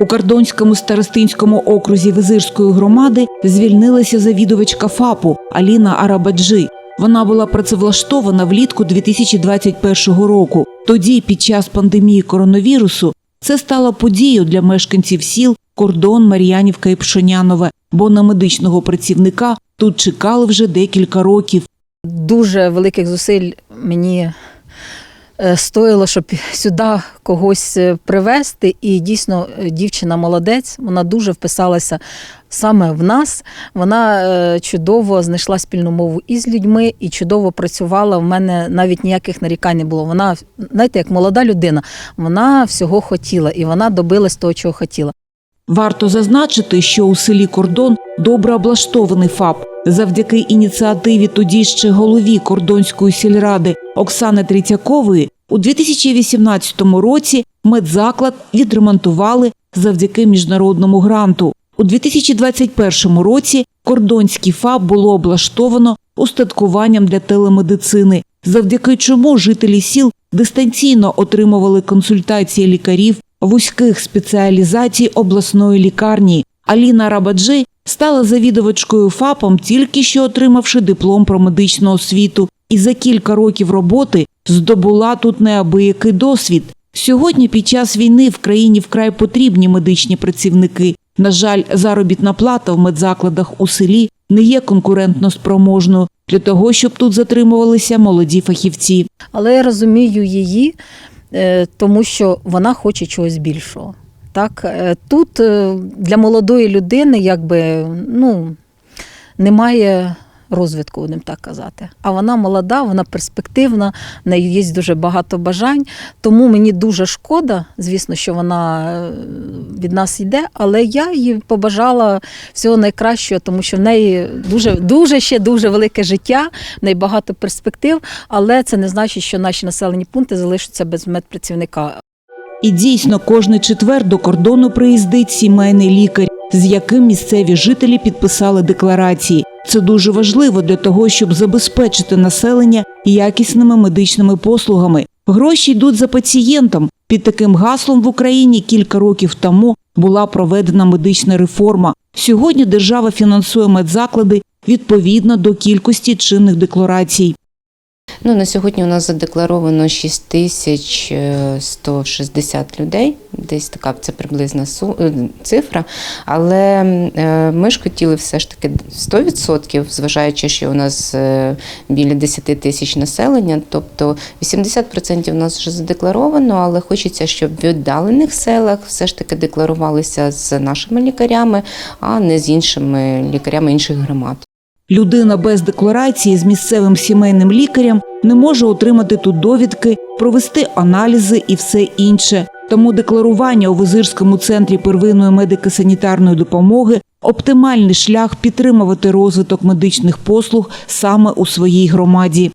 У Кардонському старостинському окрузі Визирської громади звільнилася завідувачка ФАПу Аліна Арабаджи. Вона була працевлаштована влітку 2021 року. Тоді, під час пандемії коронавірусу, це стало подією для мешканців сіл Кордон, Мар'янівка і Пшонянове, бо на медичного працівника тут чекали вже декілька років. Дуже великих зусиль мені стоїло, щоб сюди когось е, привезти. І дійсно е, дівчина молодець, вона дуже вписалася саме в нас. Вона е, чудово знайшла спільну мову із людьми і чудово працювала. В мене навіть ніяких нарікань не було. Вона, знаєте, як молода людина, вона всього хотіла і вона добилась того, чого хотіла. Варто зазначити, що у селі Кордон добре облаштований ФАП. Завдяки ініціативі тоді ще голові Кордонської сільради Оксани Трітякової у 2018 році медзаклад відремонтували завдяки міжнародному гранту. У 2021 році Кордонський ФАП було облаштовано устаткуванням для телемедицини, завдяки чому жителі сіл дистанційно отримували консультації лікарів вузьких спеціалізацій обласної лікарні. Аліна Рабаджи стала завідувачкою ФАПом, тільки що отримавши диплом про медичну освіту, і за кілька років роботи здобула тут неабиякий досвід. Сьогодні, під час війни, в країні вкрай потрібні медичні працівники. На жаль, заробітна плата в медзакладах у селі не є конкурентно спроможною для того, щоб тут затримувалися молоді фахівці. Але я розумію її, тому що вона хоче чогось більшого. Так, е, тут е, для молодої людини якби ну, немає розвитку, будемо так казати. А вона молода, вона перспективна, в неї є дуже багато бажань. Тому мені дуже шкода, звісно, що вона е, від нас йде, але я їй побажала всього найкращого, тому що в неї дуже, дуже ще дуже велике життя, в неї багато перспектив, але це не значить, що наші населені пункти залишаться без медпрацівника. І дійсно, кожний четвер до кордону приїздить сімейний лікар, з яким місцеві жителі підписали декларації. Це дуже важливо для того, щоб забезпечити населення якісними медичними послугами. Гроші йдуть за пацієнтом. Під таким гаслом в Україні кілька років тому була проведена медична реформа. Сьогодні держава фінансує медзаклади відповідно до кількості чинних декларацій. Ну, на сьогодні у нас задекларовано 6160 людей, десь така це приблизна е, цифра. Але е, ми ж хотіли все ж таки 100%, зважаючи, що у нас е, біля 10 тисяч населення, тобто 80% у нас вже задекларовано, але хочеться, щоб в віддалених селах все ж таки декларувалися з нашими лікарями, а не з іншими лікарями інших громад. Людина без декларації з місцевим сімейним лікарем не може отримати тут довідки, провести аналізи і все інше. Тому декларування у Визирському центрі первинної медико-санітарної допомоги оптимальний шлях підтримувати розвиток медичних послуг саме у своїй громаді.